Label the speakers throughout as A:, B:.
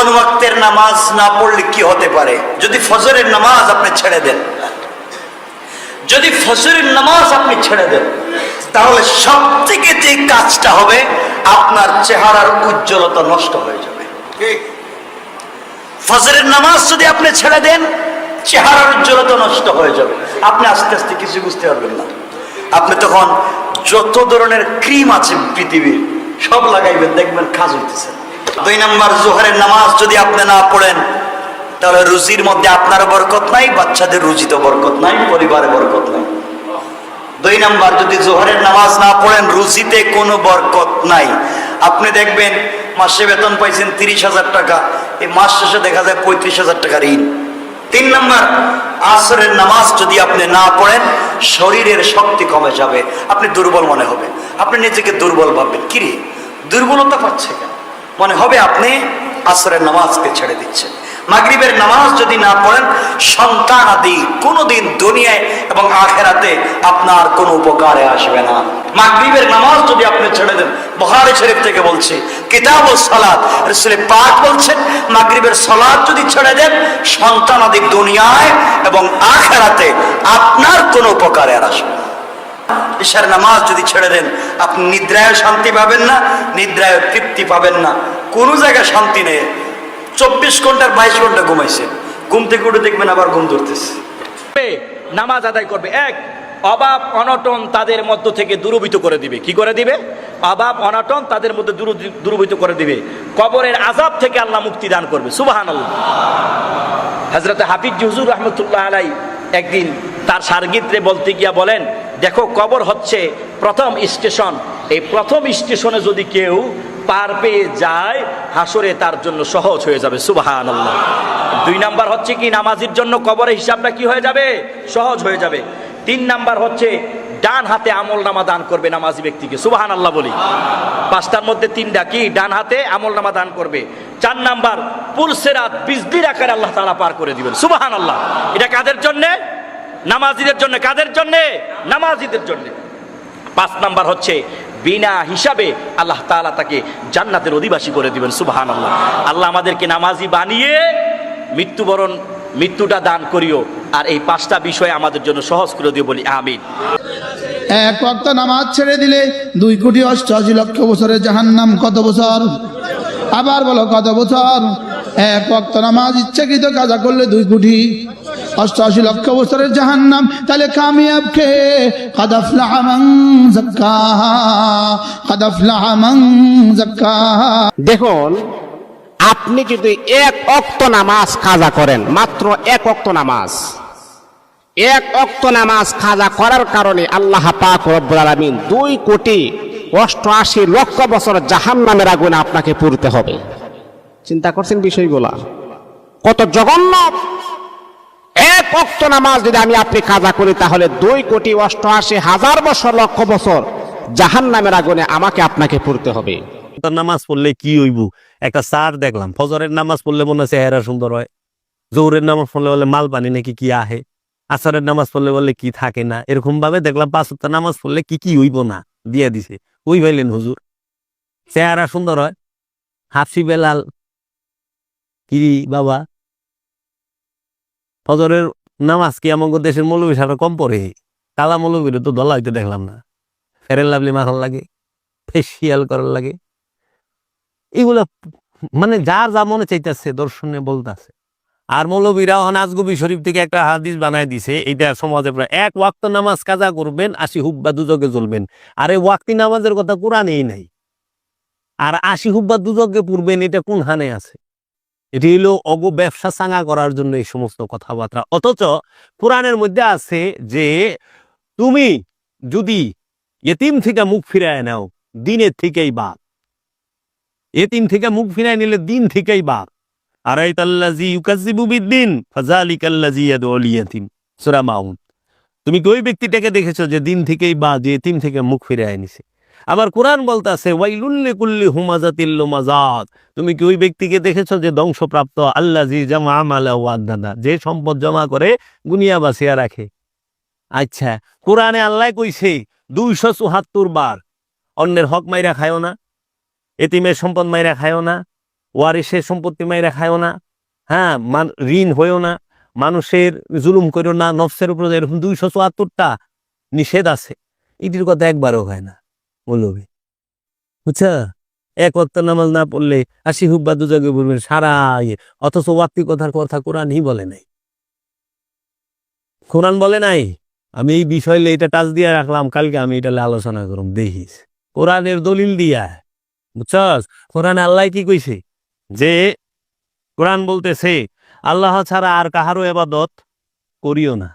A: কোন ওয়াক্তের নামাজ না পড়লে কি হতে পারে? যদি ফজরের নামাজ আপনি ছেড়ে দেন। যদি ফজরের নামাজ আপনি ছেড়ে দেন তাহলে সব থেকে যে কাজটা হবে আপনার চেহারার উজ্জ্বলতা নষ্ট হয়ে যাবে। ফজরের নামাজ যদি আপনি ছেড়ে দেন চেহারার উজ্জ্বলতা নষ্ট হয়ে যাবে। আপনি আস্তে আস্তে কিছু বুঝতে পারবেন না। আপনি তখন যত ধরনের ক্রিম আছে পৃথিবীর সব লাগাইবেন দেখবেন কাজ হইতেছে। দুই নম্বর জোহরের নামাজ যদি আপনি না পড়েন, তাহলে রুজির মধ্যে আপনার বরকত নাই, বাচ্চাদের রুজিতে বরকত নাই, পরিবারে বরকত নাই। দুই নাম্বার যদি জোহরের নামাজ না পড়েন, রুজিতে কোনো বরকত নাই। আপনি দেখবেন, মাসে বেতন পাইছেন তিরিশ হাজার টাকা, এই মাস শেষে দেখা যায় পঁয়ত্রিশ হাজার টাকা ঋণ। তিন নাম্বার, আসরের নামাজ যদি আপনি না পড়েন, শরীরের শক্তি কমে যাবে, আপনি দুর্বল মনে হবে। আপনি নিজেকে দুর্বল ভাববেন, কিরে? দুর্বলতা পাচ্ছে কেন? মনে হবে আপনি আসরের নামাজকে ছেড়ে দিচ্ছেন। মাগরিবের নামাজ যদি না পড়েন, সন্তান আদি কোনোদিন দুনিয়ায় এবং আখেরাতে আপনার কোনো উপকারে আসবে না। মাগরিবের নামাজ যদি আপনি ছেড়ে দেন বহারি শরীফ থেকে বলছি কিতাব ও সালাদ পাক বলছেন, মাগরিবের সালাদ যদি ছেড়ে দেন, সন্তান আদি দুনিয়ায় এবং আখেরাতে আপনার কোনো উপকারে আর আসবে না। ঈশার নামাজ যদি ছেড়ে দেন, আপনি নিদ্রায় শান্তি পাবেন না, নিদ্রায় তৃপ্তি পাবেন না। কোনো জায়গায় শান্তি নেই। চব্বিশ ঘণ্টার বাইশ ঘণ্টা ঘুমাইছে। ঘুম থেকে উঠে দেখবেন আবার ঘুম ধরতেছে।
B: নামাজ আদায় করবে। এক, অভাব, অনটন তাদের মধ্য থেকে দূরভূত করে দিবে। কি করে দিবে? অভাব, অনটন তাদের মধ্যে দূর- করে দিবে। কবরের আজাব থেকে আল্লাহ মুক্তি দান করবে। সুবাহান হজরত হাফিজ হুজুর রহমতুল্লাহ আলাই একদিন তার সার্গিত্রে বলতে গিয়া বলেন দেখো, কবর হচ্ছে প্রথম স্টেশন। এই প্রথম স্টেশনে যদি কেউ পার পেয়ে যায়, হাসরে তার জন্য সহজ হয়ে যাবে। সুবাহান আল্লাহ দুই নাম্বার হচ্ছে কি, নামাজির জন্য কবরের হিসাবটা কি হয়ে যাবে? সহজ হয়ে যাবে। তিন নাম্বার হচ্ছে, ডান হাতে আমল নামা দান করবে নামাজি ব্যক্তিকে। সুবাহান আল্লাহ বলি। পাঁচটার মধ্যে তিনটা কি, ডান হাতে আমল নামা দান করবে। চার নাম্বার পুলসেরাত বিজলির আকারে আল্লাহ তালা পার করে দিবেন। সুবাহান আল্লাহ এটা কাদের জন্যে? নামাজিদের জন্য, কাদের জন্যে? নামাজিদের জন্য। পাঁচ নাম্বার হচ্ছে, বিনা হিসাবে আল্লাহ তাআলা তাকে জান্নাতের অধিবাসী করে দিবেন সুবাহান আল্লাহ আল্লাহ আমাদেরকে নামাজি বানিয়ে মৃত্যুবরণ, মৃত্যুটা দান করিও, আর এই পাঁচটা বিষয় আমাদের জন্য সহজ করে দিও বলি, আমিন।
C: এক ওয়াক্ত নামাজ ছেড়ে দিলে দুই কোটি অষ্টআশি লক্ষ বছরের জাহান্নাম কত বছর? আবার বলো কত বছর? এক ওয়াক্ত নামাজ ইচ্ছাকৃত কাজা করলে দুই কোটি। অষ্টআশি লক্ষ বছরের জাহান্নাম। তাহলে কামিয়াব জাক্কাহা
D: দেখুন, আপনি যদি এক অক্ত নামাজ কাজা করেন, মাত্র এক অক্ত নামাজ, এক অক্ত নামাজ কাজা করার কারণে আল্লাহ পাক রব্বুল আলামিন দুই কোটি অষ্টআশি লক্ষ বছর জাহান নামের আগুনে আপনাকে পুরতে হবে। চিন্তা করছেন বিষয়গুলা? কত জঘন্য অক্ত নামাজ যদি আমি আপনি কাজা করি, তাহলে দুই কোটি অষ্টআশি হাজার বছর, লক্ষ বছর জাহান নামের আগুনে আমাকে আপনাকে পড়তে হবে।
E: নামাজ পড়লে কি হইব? একটা সার দেখলাম, ফজরের নামাজ পড়লে মনে হয় চেহারা সুন্দর হয়। জোহরের নামাজ পড়লে বলে মাল পানি নাকি কি আহে? আসারের নামাজ পড়লে বলে কি থাকে না? এরকম ভাবে দেখলাম পাঁচ পাঁচটা নামাজ পড়লে কি কি হইব না? দিয়ে দিছে। ওই ভাইলেন হুজুর? চেহারা সুন্দর হয়। হাফসি বেলাল কি বাবা। ফজরের নামাজ কি আমাকে দেশের মৌলবী সারা কম পড়ে? কালা মৌলবীর তো দলা হইতে দেখলাম না। ফেরেন লাভলি মাখার লাগে ফেসিয়াল করার লাগে। এগুলা মানে যার যা মনে চাইতেছে, দর্শনে বলতেছে। আর মৌলবীরা আজগবি শরীফ থেকে একটা হাদিস বানায় দিছে এটা সমাজে প্রায় এক ওয়াক্ত নামাজ কাজা করবেন, আশি হুব্বা দুজকে চলবেন আর এই ওয়াক্তি নামাজের কথা কোরআনেই নাই। আর আশি হুব্বা দুজকে পূর্বেন এটা কোন হানে আছে? এটি হলো অগ ব্যবসা চাঙা করার জন্য এই সমস্ত কথাবার্তা। অথচ কোরআনের মধ্যে আছে যে, তুমি যদি এতিম থেকে মুখ ফিরায় নাও, দিনের থেকেই বাদ। এতিম থেকে মুখ ফিরায় নিলে দিন থেকেই বাদ। তুমি ওই ব্যক্তিটাকে দেখেছ যে দিন থেকেই বা যে এতিম থেকে মুখ ফিরায় নিছে? আবার কোরআন বলতাছে ওয়াইলুল্লি কুল্লি হুমাজাতিল লুমাজাত। তুমি কি ওই ব্যক্তিকে দেখেছ যে ধ্বংসপ্রাপ্ত আল্লাহ জি জামা আমালা ওয়াদাদা যে সম্পদ জমা করে গুনিয়া বাসিয়া রাখে? আচ্ছা কোরআনে আল্লাহ কইছে, দুইশো চুহাত্তর বার অন্যের হক মাইরা খায়ও না, এতিমের সম্পদ মাইরা খায়ও না, ওয়ারিসের সম্পত্তি মাইরা খায়ও না হ্যাঁ মান- ঋণ হয়েও না, মানুষের জুলুম করিও না, নফসের উপর এরকম দুইশো চুয়াত্তরটা নিষেধ আছে। এটির কথা একবারও হয় না। মৌলবী বুঝছা? এক অক্ত নামাজ না পড়লে আশি হুব্বা দুজাগে বলবেন, সারা ইয়ে। অথচ ওয়াক্তি কথার কথা কোরআনই বলে নাই। কোরআন বলে নাই? আমি এই বিষয় এটা টাচ দিয়ে রাখলাম, কালকে আমি এটা আলোচনা করুম দেখিস কোরআনের দলিল দিয়া। বুঝছস কোরআন আল্লাহ কি কইছে? যে কোরআন বলতেছে, আল্লাহ ছাড়া আর কাহারও এবাদত করিও না।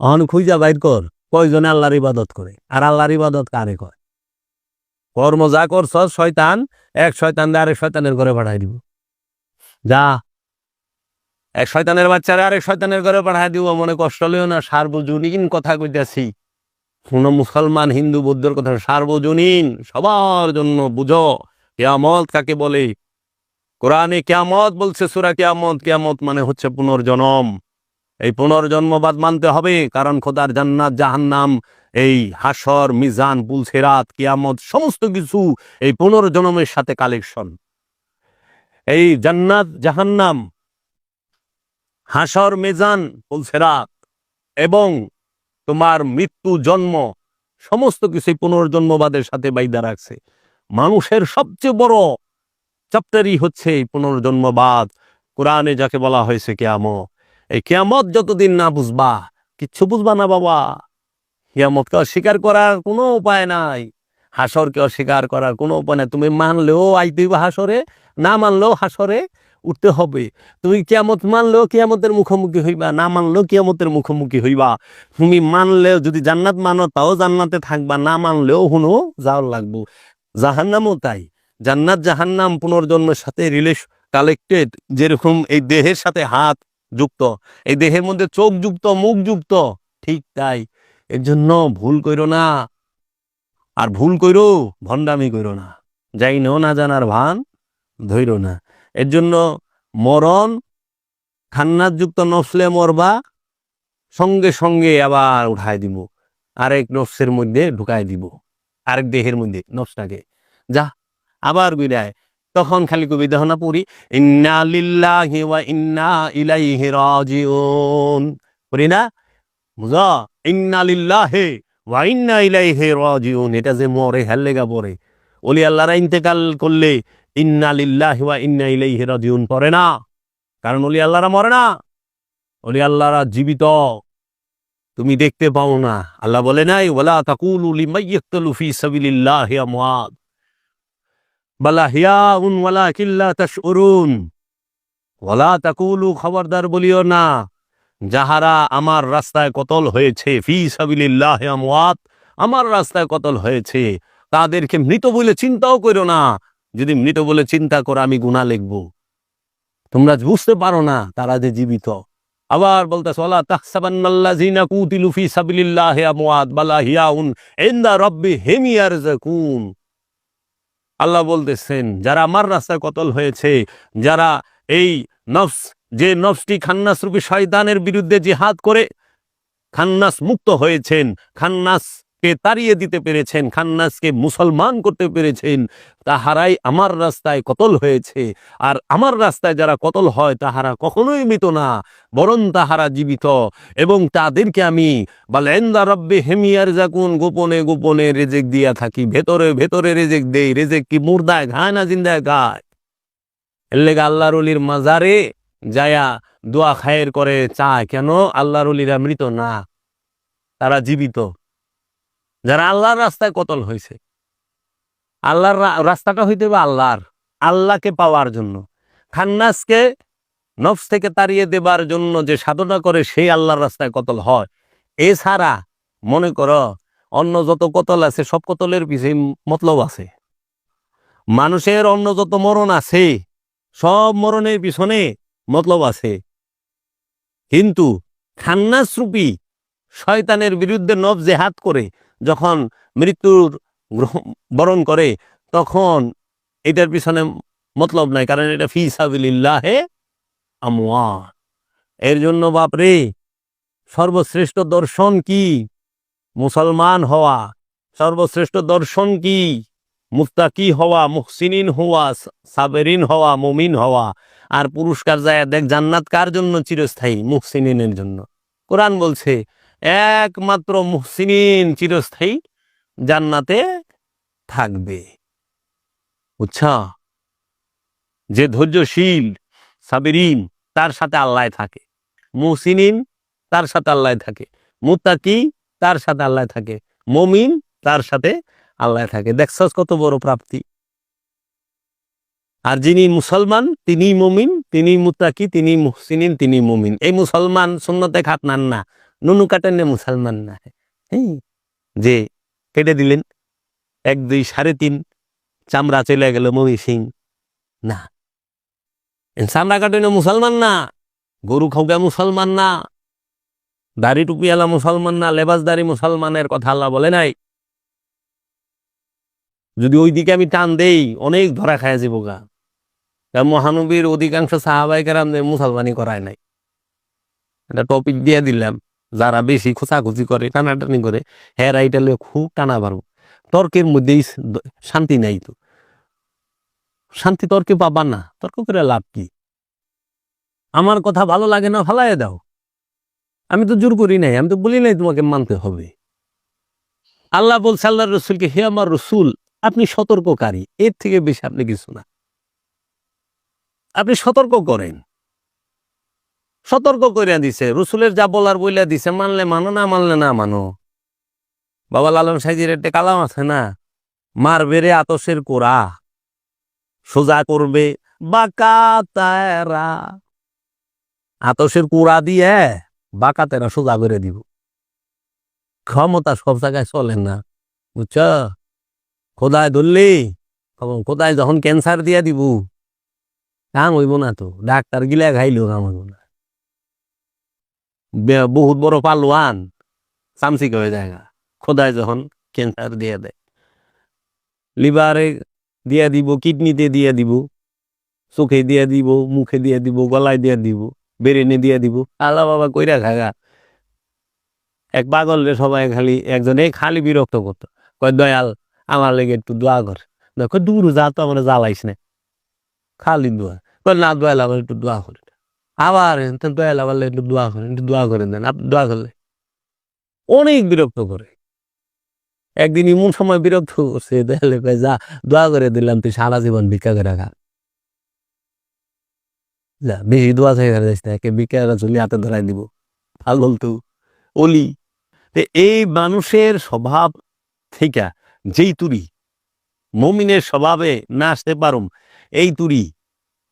E: অহন খুঁজা বাইর কর। কয়জনে আল্লাহর ইবাদত করে? আর আল্লাহর ইবাদত কারে কয়? কর্ম যা করছ শয়তান, এক শয়তান দিয়ে আরেক শয়তানের ঘরে পাঠাই দিব। যা। এক শয়তানের বাচ্চারা আরেক শয়তানের ঘরে পাঠাই দিব, মনে কষ্ট লইও না, সার্বজনীন কথা কইতাছি। কোন মুসলমান, হিন্দু, বৌদ্ধর কথা সার্বজনীন, সবার জন্য বুঝো। কেয়ামত কাকে বলে? কোরআনে কেয়ামত বলছে, সুরা কেয়ামত কেয়ামত মানে হচ্ছে পুনর্জন্ম। এই পুনর্জন্মবাদ মানতে হবে, কারণ খোদার জান্নাত, জাহান্নাম, এই হাসর, মিজান পুলসেরাত কিয়ামত, সমস্ত কিছু এই পুনর্জন্মের সাথে কালেকশন এই জান্নাত, জাহান্নাম, হাসর, মিজান পুলসেরাত এবং তোমার মৃত্যু, জন্ম, সমস্ত কিছুই পুনর্জন্মবাদের সাথে বাইদা রাখছে। মানুষের সবচেয়ে বড় চ্যাপ্টারই হচ্ছে এই পুনর্জন্মবাদ কোরআনে যাকে বলা হয়েছে কেয়ামত। এই কেয়ামত যতদিন না বুঝবা, কিচ্ছু বুঝবা না বাবা। কিয়ামতকে অস্বীকার করার কোনো উপায় নাই। হাসরকে অস্বীকার করার কোনো উপায় নাই। তুমি মানলেও আইতে হইবা হাসরে, না মানলেও হাসরে উঠতে হবে। তুমি কিয়ামত মানলেও কিয়ামতের মুখোমুখি হইবা, না মানলেও কিয়ামতের মুখোমুখি হইবা। তুমি মানলেও যদি জান্নাত মানো, তাও জান্নাতে থাকবা, না মানলেও হুনো যাওয়ার লাগবো। জাহান্নামও তাই। জান্নাত জাহান্নাম পুনর্জন্মের সাথে রিলেশ কালেক্টেড যেরকম এই দেহের সাথে হাত যুক্ত। এই দেহের মধ্যে চোখ যুক্ত, মুখ যুক্ত। ঠিক তাই। এর জন্য ভুল কইরো না। আর ভুল কইরো, ভণ্ডামি কইরো না। যাই নো না জানার ভান ধইর না। এর জন্য মরণ, খান্নাত যুক্ত নফসলে মরবা, সঙ্গে সঙ্গে আবার উঠাই দিব। আরেক নফসের মধ্যে ঢুকাই দিব। আরেক দেহের মধ্যে, নফসটাকে। যা, আবার বিদায় তখন খালি কবি দহনা পড়ি, ইন্না লিল্লাহি ওয়া ইন্না ইলাইহি রাজিউন। পড়ি না? বুঝা? ইন্না লিল্লাহি ওয়া ইন্না ইলাইহি রাজিউন। এটা যে মরে হেললেগা পড়ে। ওলি আল্লাহরা ইন্তেকাল করলে, ইন্না লিল্লাহি ওয়া ইন্না ইলাইহি রাজিউন পড়ে না। কারণ ওলি আল্লাহরা মরে না। ওলি আল্লাহরা জীবিত। তুমি দেখতে পাও না। আল্লাহ বলে নাই, ওয়ালা তাকুলু লিমাইয়াকতালু ফি সাবিলিল্লাহি আমওয়াত। বালা কিল্লা ওয়ালা তাকুলু খবরদার বলিও না, যাহারা আমার রাস্তায় কতল হয়েছে, ফি আমওয়াত, আমার রাস্তায় কতল হয়েছে, তাদেরকে মৃত বলে চিন্তাও করো না। যদি মৃত বলে চিন্তা করো, আমি গুণা লিখব। তোমরা বুঝতে পারো না, তারা যে জীবিত। আবার কুতিলু ফি আমওয়াত, বালা হিয়াউন আল্লাহ বলতেছেন, যারা আমার রাস্তায় কতল হয়েছে, যারা এই নফস, যে নফসটি খান্নাস রূপী শয়তানের বিরুদ্ধে জিহাদ করে, খান্নাস মুক্ত হয়েছেন খান্নাসকে তাড়িয়ে দিতে পেরেছেন, খান্নাসকে মুসলমান করতে পেরেছেন, তাহারাই আমার রাস্তায় কতল হয়েছে। আর আমার রাস্তায় যারা কতল হয়, তাহারা কখনোই মৃত না, বরং তাহারা জীবিত। এবং তাদেরকে আমি বালেন্দা রব্বে হেমিয়ার জাকুন গোপনে গোপনে রেজেক দিয়া থাকি, ভেতরে ভেতরে রেজেক দেই, রেজেক কি মুর্দায় ঘায় না জিন্দায় গায় এর লেগে আল্লাহর মাজারে যায়া দোয়া খায়ের করে চায়, কেন আল্লাহর মৃত না, তারা জীবিত। যারা আল্লাহর রাস্তায় কতল হয়েছে। আল্লাহর রাস্তাটা হইতে হবে আল্লাহর, আল্লাহকে পাওয়ার জন্য। খান্নাসকে নফস থেকে তাড়িয়ে দেবার জন্য যে সাধনা করে, সেই আল্লাহর রাস্তায় কতল হয়। এছাড়া মনে করো, অন্য যত কতল আছে, সব কতলের পিছিয়ে মতলব আছে। মানুষের অন্য যত মরণ আছে, সব মরণের পিছনে মতলব আছে। কিন্তু খান্নাসরূপী শয়তানের বিরুদ্ধে নব জেহাদ করে যখন মৃত্যুর বরণ করে, তখন এটার পিছনে মতলব নাই, কারণ এটা ফি সাবিলিল্লাহে আমওয়াত। এর জন্য বাপরে সর্বশ্রেষ্ঠ দর্শন কি? মুসলমান হওয়া। সর্বশ্রেষ্ঠ দর্শন কি? মুস্তাকি হওয়া, মুহসিনিন হওয়া, সাবেরিন হওয়া, মুমিন হওয়া। আর পুরস্কার যায় দেখ জান্নাত কার জন্য চিরস্থায়ী? মুহসিনিনের জন্য। কোরআন বলছে একমাত্র মুহসিনিন চিরস্থায়ী জান্নাতে থাকবে। বুঝছা? যে ধৈর্যশীল সাবেরিন, তার সাথে আল্লাহ থাকে। মুহসিনিন, তার সাথে আল্লাহ থাকে। মুতাকি তার সাথে আল্লাহ থাকে। মমিন, তার সাথে আল্লাহ থাকে। দেখছস কত বড় প্রাপ্তি? আর যিনি মুসলমান তিনি মমিন তিনি মুত্তাকি তিনি মুহসিনিন তিনি মমিন। এই মুসলমান সুন্নতে খাত নান না। নুনু কাটেন মুসলমান না হ্যাঁ যে কেটে দিলেন, এক, দুই, সাড়ে তিন, চামড়া চলে গেল মমি সিং। না। চামড়া কাটেন মুসলমান না, গরু খাওয়া মুসলমান না, দাড়ি টুপিওয়ালা মুসলমান না, লেবাসদারি মুসলমানের কথা আল্লাহ বলে নাই। যদি ওই দিকে আমি টান দেই, অনেক ধরা খায় যাব মহানবীর অধিকাংশ সাহাবাই কেরাম মুসলমানি করায় নাই। এটা টপিক দিয়ে দিলাম। যারা বেশি খোঁচাখুচি করে, টানাটানি করে হ্যাঁ এইটা লইয়া খুব টানা পারব। তর্কের মধ্যেই শান্তি নাই তো। শান্তি তর্কে পাবা না, তর্ক করে লাভ কি? আমার কথা ভালো লাগে না ফালাই দাও। আমি তো জোর করি নাই, আমি তো বলি নাই তোমাকে মানতে হবে। আল্লাহ বলছে আল্লাহ রসুলকে, হে আমার রসুল, আপনি সতর্ককারী, এর থেকে বেশি আপনি কিছু না। আপনি সতর্ক করেন। সতর্ক করিয়া দিছে, রসুলের যা বলার বইলা দিছে, মানলে মানো, না মানলে না মানো। বাবা লালন সাইজির একটা কালাম আছে না? মার বেড়ে আতসের কোরা, সোজা করবে বাঁকা তারা। আতসের কোড়া দিয়ে বাঁকা তেরা সোজা করে দিব। ক্ষমতা সব জায়গায় চলে না, বুঝছ? খোদায় ধরলি খোদায় যখন ক্যান্সার দিয়া দিব, কাম হইব না তো, ডাক্তার গিলা খাইলেও কাম হইব না। বহুত বড় পালোয়ান চামচিক হয়ে যায়। খোদায় যখন ক্যান্সার দিয়ে দেয় লিভারে দিয়ে দিব, কিডনিতে দিয়ে দিব, চোখে দিয়ে দিব, মুখে দিয়ে দিব, গলায় দিয়ে দিব বেরেনে দিয়ে দিব, আল্লাহ বাবা কইরা খাগা এক পাগলে সবাই খালি একজনে খালি বিরক্ত করতো। কয়, দয়াল আমার লেগে একটু দোয়া কর দেখো দূর যা, তো আমার জ্বালাইস না? খালি দোয়া কয়, না দয়াল আমার একটু দোয়া করে। আবার দয়াল লেগে একটু দোয়া করেন, একটু দোয়া করে দেন, আপনি দোয়া করলে। অনেক বিরক্ত করে। একদিন এমন সময় বিরক্ত করছে কয় যা, দোয়া করে দিলাম, তুই সারা জীবন ভিক্ষা করে রাখা। যা, বেশি দোয়া যাইস না, একে ভিক্ষা চলি হাতে ধরাই দিব। পাগল তো, অলি। এই মানুষের স্বভাব থেকে, যেই তুরি, মমিনের স্বভাবে না আসতে পারুম, এই তুরি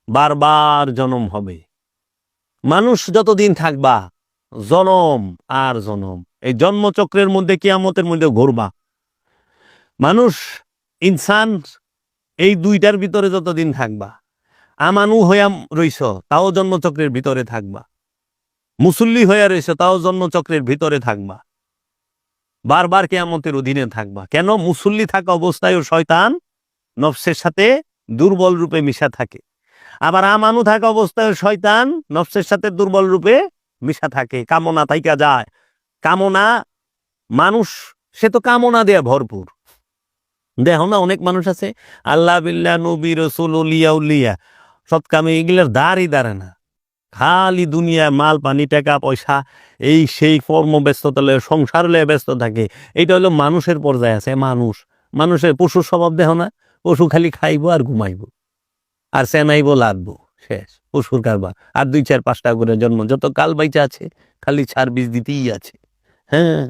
E: বারবার জনম হবে। মানুষ যতদিন থাকবা, জনম আর জনম। এই জন্মচক্রের মধ্যে কিয়ামতের মধ্যে ঘুরবা। মানুষ, ইনসান, এই দুইটার ভিতরে যতদিন থাকবা, আমানু হইয়া রইছ, তাও জন্মচক্রের ভিতরে থাকবা। মুসল্লি হইয়া রইছ, তাও জন্মচক্রের ভিতরে থাকবা। বারবার কেয়ামতের অধীনে থাকবা। কেন? মুসল্লি থাকা অবস্থায়ও শয়তান নফসের সাথে দুর্বল রূপে মিশা থাকে। আবার আমানু থাকা অবস্থায় শয়তান নফসের সাথে দুর্বল রূপে মিশা থাকে, কামনা থাইকা যায়। কামনা, মানুষ, সে তো কামনা দেয়া ভরপুর। দেখো না, অনেক মানুষ আছে, আল্লাহ বিল্লাহ নবী রসুল উলিয়া উলিয়া, সৎ কামে এগুলোর দাঁড়ই দাঁড়ে না। খালি দুনিয়া মাল, পানি, টাকা, পয়সা, এই সেই কর্ম ব্যস্ততা লয়ে, সংসার লয়ে ব্যস্ত থাকে। এটা হলো মানুষের পর্যায়ে আছে মানুষ। মানুষের পশুর স্বভাব দেহ না, পশু খালি খাইবো আর ঘুমাইবো। আর সেনাইবো লাগবো, শেষ পশুর কারবার। আর দুই চার পাঁচটা করে জন্ম, যত কাল বাইচা আছে, খালি সার্ভিস দিতেই আছে। হ্যাঁ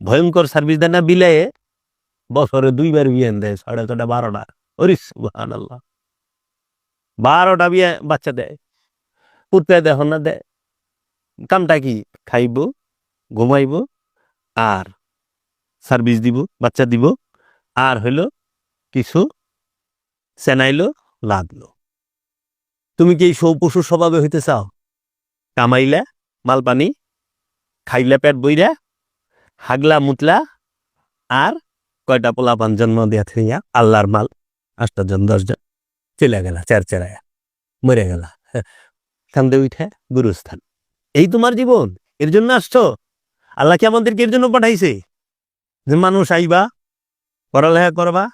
E: ভয়ঙ্কর সার্ভিস দেয় না বিলায়ে, বছরে দুইবার বিয়ান দেয়, সাড়ে ছটা বারোটা। ওরিস আল্লাহ বারোটা বিয়ে বাচ্চা দেয় পুত্রে দেহ না দেয়। কামটা কি? খাইব, ঘুমাইব, আর সার্ভিস দিব, বাচ্চা দিব, আর হইল কিছু চেনাইলো লাগল। তুমি কি এই সৌ পশুর স্বভাবে হইতে চাও? কামাইলা মাল পানি খাইলা পেট বইরা, হাগলা মুতলা আর কয়টা পোলাপান জন্ম দিয়া থইয়া আল্লাহর মাল আটজন দশজন চলে গেলা চার চেরায়া মরে গেলা কান্দে উঠে গুরুস্থান। এই তোমার জীবন, এর জন্য আসছো? আল্লাহ কি আমাদেরকে এর জন্য পাঠাইছে? যে মানুষ আইবা, পড়ালেখা করবা,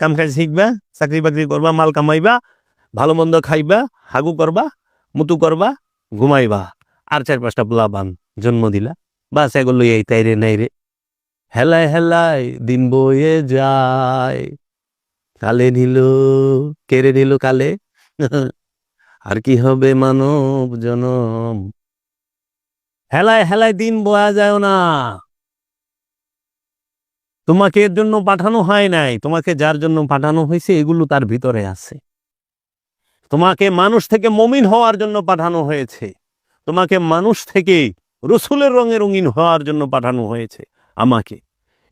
E: কাম কাজ শিখবা, চাকরি বাকরি করবা, মাল কামাইবা ভালো মন্দ খাইবা, হাগু করবা, মুতু করবা, ঘুমাইবা। আর চার পাঁচটা পোলাবান জন্ম দিলা। বাস এগুলো এই তাই রে, নাই রে। হেলায় হেলায় দিন বয়ে যায়। কালে নিল, কেড়ে নিল কালে। আর কি হবে মানব জনম? হেলায় হেলায় দিন বয়া যায় না। তোমাকে এর জন্য পাঠানো হয় নাই। তোমাকে যার জন্য পাঠানো হয়েছে এগুলো তার ভিতরে আছে। তোমাকে মানুষ থেকে মমিন হওয়ার জন্য পাঠানো হয়েছে। তোমাকে মানুষ থেকে রসুলের রঙে রঙিন হওয়ার জন্য পাঠানো হয়েছে আমাকে।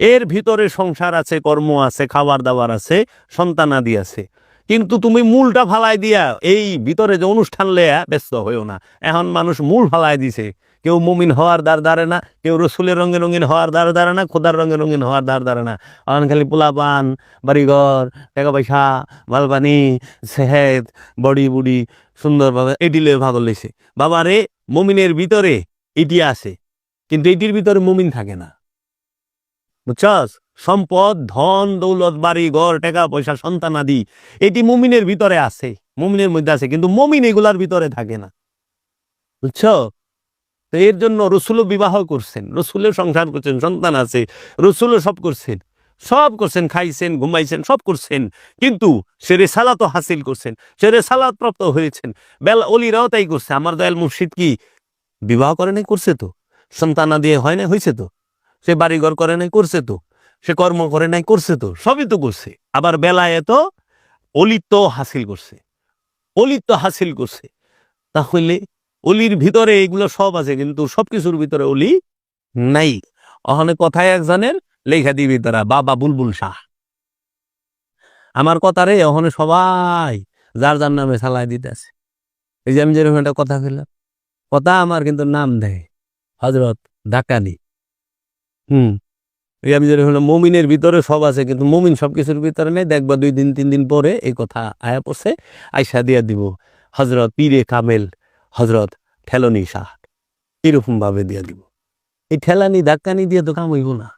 E: এর ভিতরে সংসার আছে, কর্ম আছে, খাবার দাবার আছে, সন্তানাদি আছে। কিন্তু তুমি মূলটা ফালাই দিয়া এই ভিতরে যে অনুষ্ঠান লেয়া, ব্যস্ত হইও না। এখন মানুষ মূল ফালাই দিছে। কেউ মুমিন হওয়ার দ্বার দাঁড়ে না, কেউ রসুলের রঙে রঙিন হওয়ার দ্বার দাঁড়ে না, খোদার রঙে রঙিন হওয়ার দ্বার দাঁড়ে না। এখন খালি পোলাপান, বাড়িঘর, টাকা পয়সা মালপানি সেহেদ, বডি বুডি সুন্দরভাবে এটি এটিলে ভাগ লেছে। বাবা রে, মুমিনের ভিতরে এটি আছে, কিন্তু এটির ভিতরে মুমিন থাকে না। বুঝছস? সম্পদ, ধন, দৌলত, বাড়ি, ঘর, টাকা পয়সা, সন্তান আদি এটি মুমিনের ভিতরে আছে, মুমিনের মধ্যে আছে, কিন্তু মমিন এগুলার ভিতরে থাকে না। বুঝছ? তো এর জন্য রসুলও বিবাহ করছেন, রসুলের সংসার করছেন, সন্তান আছে, রসুলও সব করছেন। সব করছেন, খাইছেন, ঘুমাইছেন, সব করছেন, কিন্তু সে রেসালাতও হাসিল করছেন, সে রেসালাত প্রাপ্ত হয়েছেন। বেলা অলিরাও তাই করছে, আমার দয়াল মুর্শিদ কি বিবাহ করে নাই, করছে তো? সন্তানা দিয়ে হয় না হয়েছে তো? সে বাড়িঘর করে নাই, করছে তো? সে কর্ম করে নাই, করছে তো, সবই তো করছে। আবার বেলায় তো অলিত্ব হাসিল করছে। অলিত্ব হাসিল করছে। তাহলে অলির ভিতরে এগুলো সব আছে, কিন্তু সবকিছুর ভিতরে অলি নাই। অহনে কথায় একজনের লেখা দিবি তারা, বাবা বুলবুল শাহ। আমার কথারে অহনে সবাই যার যার নামে চালাই দিতেছে। এই যে আমি যেরকম একটা কথা কইলাম, কথা আমার কিন্তু নাম দেয় হজরত ডাকানি হুম। আমি বললাম, মমিনের ভিতরে সব আছে কিন্তু মমিন সবকিছুর ভিতরে নেই। দেখবা দুই দিন তিন দিন পরে এই কথা আয়া পড়ছে আইসা দিয়া দিব হজরত পীরে কামেল হজরত ঠেলনি শাহ এরকম ভাবে দিয়া দিব। এই ঠেলানি ধাক্কানি দিয়ে তো কাম হইব না।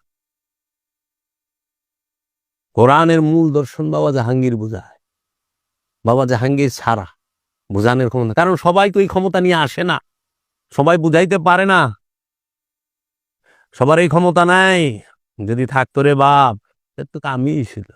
E: কোরআনের মূল দর্শন বাবা জাহাঙ্গীর বুঝায়। বাবা জাহাঙ্গীর ছাড়া বুঝানোর ক্ষমতা কারণ সবাই তো এই ক্ষমতা নিয়ে আসে না। সবাই বুঝাইতে পারে না। সবার এই ক্ষমতা নাই। যদি থাকতো রে বাপ তো আমি ছিল।